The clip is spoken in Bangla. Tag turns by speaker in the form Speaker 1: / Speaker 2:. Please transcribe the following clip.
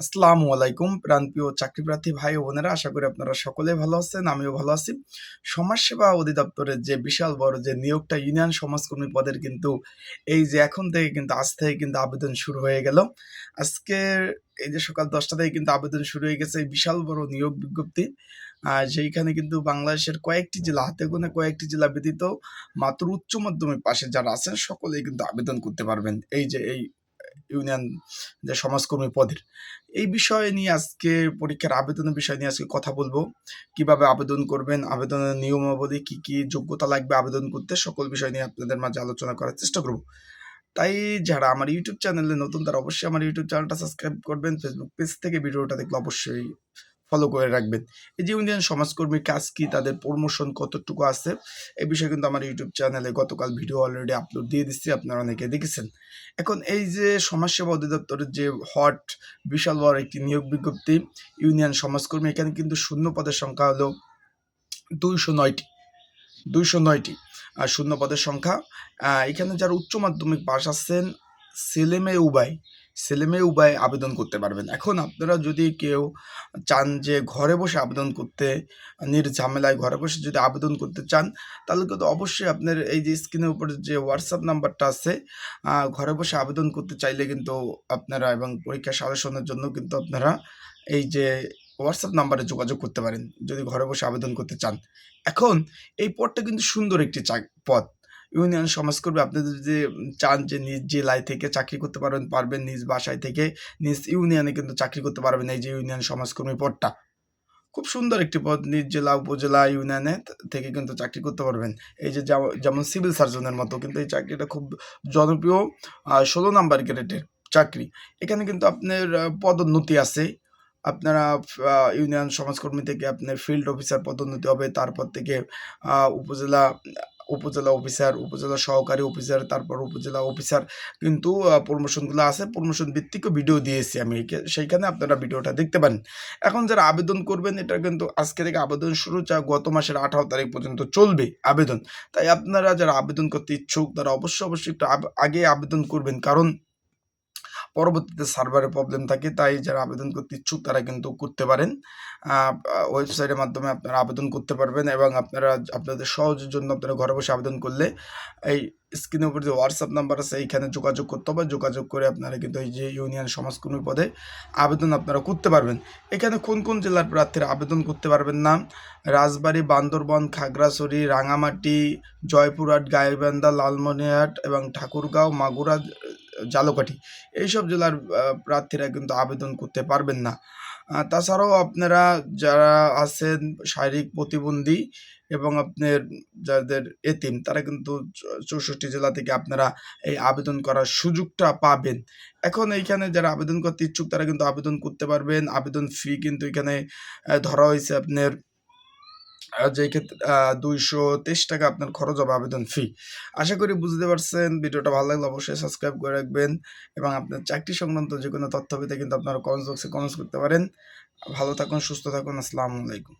Speaker 1: আসসালামু আলাইকুম প্রাণপ্রিয় চাকরিপ্রার্থী ভাই ও বোনেরা, আশা করি আপনারা সকলে ভালো আছেন, আমিও ভালো আছি। সমাজসেবা অধিদপ্তরের যে বিশাল বড় যে নিয়োগটা ইউনিয়ন সমাজকর্মী পদের কিন্তু এই যে এখন থেকে কিন্তু, আজ থেকে কিন্তু আবেদন শুরু হয়ে গেল। আজকে এই যে সকাল দশটা থেকে কিন্তু আবেদন শুরু হয়ে গেছে বিশাল বড় নিয়োগ বিজ্ঞপ্তি। আর সেইখানে কিন্তু বাংলাদেশের কয়েকটি জেলা, হাতে গোনে কয়েকটি জেলা ব্যতীত মাত্র উচ্চ মাধ্যমিক পাশে যারা আছেন, সকলেই কিন্তু আবেদন করতে পারবেন। এই যে এই ইউনিয়ন যে সমাজকর্মী পদের। এই বিষয়ে নিয়ে আজকে, পরীক্ষার আবেদনের বিষয় নিয়ে আজকে কথা বলব। কীভাবে আবেদন করবেন, আবেদনের নিয়মাবলী কি কি যোগ্যতা লাগবে আবেদন করতে, সকল বিষয় নিয়ে আপনাদের মাঝে আলোচনা করার চেষ্টা করব। তাই যারা আমার ইউটিউব চ্যানেলে নতুন, তারা অবশ্যই আমার ইউটিউব চ্যানেলটা সাবস্ক্রাইব করবেন। ফেসবুক পেজ থেকে ভিডিওটা দেখলে অবশ্যই ফলো করে রাখবেন। এই যে ইউনিয়ন সমাজকর্মীর কাজ কি, তাদের প্রমোশন কতটুকু আছে, এই বিষয়ে কিন্তু আমার ইউটিউব চ্যানেলে গতকাল ভিডিও অলরেডি আপলোড দিয়ে দিচ্ছি, আপনারা অনেকে দেখেছেন। এখন এই যে সমাজসেবা অধিদপ্তরের যে হট, বিশাল বড় একটি নিয়োগ বিজ্ঞপ্তি, ইউনিয়ন সমাজকর্মী, এখানে কিন্তু শূন্য পদের সংখ্যা হলো দুইশো নয়টি দুইশো নয়টি, আর শূন্য পদের সংখ্যা এখানে যারা উচ্চ মাধ্যমিক পাশ আছেন ছেলেমেয়ে উভয় ছেলেমেয়ে উভয় আবেদন করতে পারবেন। এখন আপনারা যদি কেউ চান যে ঘরে বসে আবেদন করতে নির্ঝামেলায় ঘরে বসে যদি আবেদন করতে চান, তাহলে কিন্তু অবশ্যই আপনার এই যে স্ক্রিনের উপর যে হোয়াটসঅ্যাপ নাম্বারটা আছে ঘরে বসে আবেদন করতে চাইলে কিন্তু আপনারা এবং পরীক্ষা সাজেশনের জন্য কিন্তু আপনারা এই যে হোয়াটসঅ্যাপ নাম্বারে যোগাযোগ করতে পারেন, যদি ঘরে বসে আবেদন করতে চান। এখন এই পদটা কিন্তু সুন্দর একটি চাক- ইউনিয়ন সমাজকর্মী আপনি যদি চান যে নিজ জেলায় থেকে চাকরি করতে পারবেন পারবেন নিজ বাসায় থেকে নিজ ইউনিয়নে কিন্তু চাকরি করতে পারবেন এই যে ইউনিয়ন সমাজকর্মী পদটা। খুব সুন্দর একটি পদ, নিজ জেলা, উপজেলা, ইউনিয়নে থেকে কিন্তু চাকরি করতে পারবেন। এই যে যেমন সিভিল সার্জনের মতো কিন্তু এই চাকরিটা খুব জনপ্রিয় ষোলো নাম্বার গ্রেডের চাকরি। এখানে কিন্তু আপনার পদোন্নতি আছে। আপনারা ইউনিয়ন সমাজকর্মী থেকে আপনার ফিল্ড অফিসার পদোন্নতি হবে। তারপর থেকে উপজেলা উপজেলা অফিসার, উপজেলা সহকারী অফিসার, তারপর উপজেলা অফিসার কিন্তু প্রমোশনগুলো আছে। প্রমোশন ভিত্তিকও ভিডিও দিয়েছি আমি। সেইখানে আপনারা ভিডিওটা দেখতে পারেন। এখন যারা আবেদন করবেন, এটা কিন্তু আজকে থেকে আবেদন শুরু, যা গত মাসের আঠারো তারিখ পর্যন্ত চলবে আবেদন। তাই আপনারা যারা আবেদন করতে ইচ্ছুক, তারা অবশ্যই অবশ্যই একটু আগে আবেদন করবেন। কারণ পরবর্তীতে সার্ভারে প্রবলেম থাকে, তাই যারা আবেদন করতে ইচ্ছুক তারা কিন্তু করতে পারেন। ওয়েবসাইটের মাধ্যমে আপনারা আবেদন করতে পারবেন এবং আপনারা আপনাদের সহজের জন্য আপনারা ঘরে বসে আবেদন করলে এই স্ক্রিনের উপর যে হোয়াটসঅ্যাপ নাম্বার আছে, এইখানে যোগাযোগ করতে হবে। যোগাযোগ করে আপনারা কিন্তু এই যে ইউনিয়ন সমাজকর্মী পদে আবেদন আপনারা করতে পারবেন। এখানে কোন কোন জেলার প্রার্থীরা আবেদন করতে পারবেন না? রাজবাড়ী, বান্দরবন, খাগড়াছড়ি, রাঙামাটি, জয়পুরহাট, গাইবান্ধা, লালমনিরহাট এবং ঠাকুরগাঁও, মাগুরা জালকাঠি। এইসব জেলার প্রার্থীরা কিন্তু আবেদন করতে পারবেন না। তাছাড়াও আপনারা যারা আছেন শারীরিক প্রতিবন্ধী এবং আপনার যাদের এতিম, তারা কিন্তু চৌষট্টি জেলা থেকে আপনারা এই আবেদন করার সুযোগটা পাবেন। এখন এইখানে যারা আবেদন করতে ইচ্ছুক, তারা কিন্তু আবেদন করতে পারবেন। আবেদন ফি কিন্তু এখানে ধরা হয়েছে আপনার আহ, যে ক্ষেত্রে দুইশো তেইশ টাকা আপনার খরচ হবে আবেদন ফি আশা করি বুঝতে পারছেন ভিডিওটা ভালো লাগলে অবশ্যই সাবস্ক্রাইব করে রাখবেন এবং আপনার চাকরি সংক্রান্ত যে কোনো তথ্য পেতে কিন্তু আপনারা কমেন্টস বক্সে কমেন্টস করতে পারেন। ভালো থাকুন সুস্থ থাকুন আসসালামু আলাইকুম।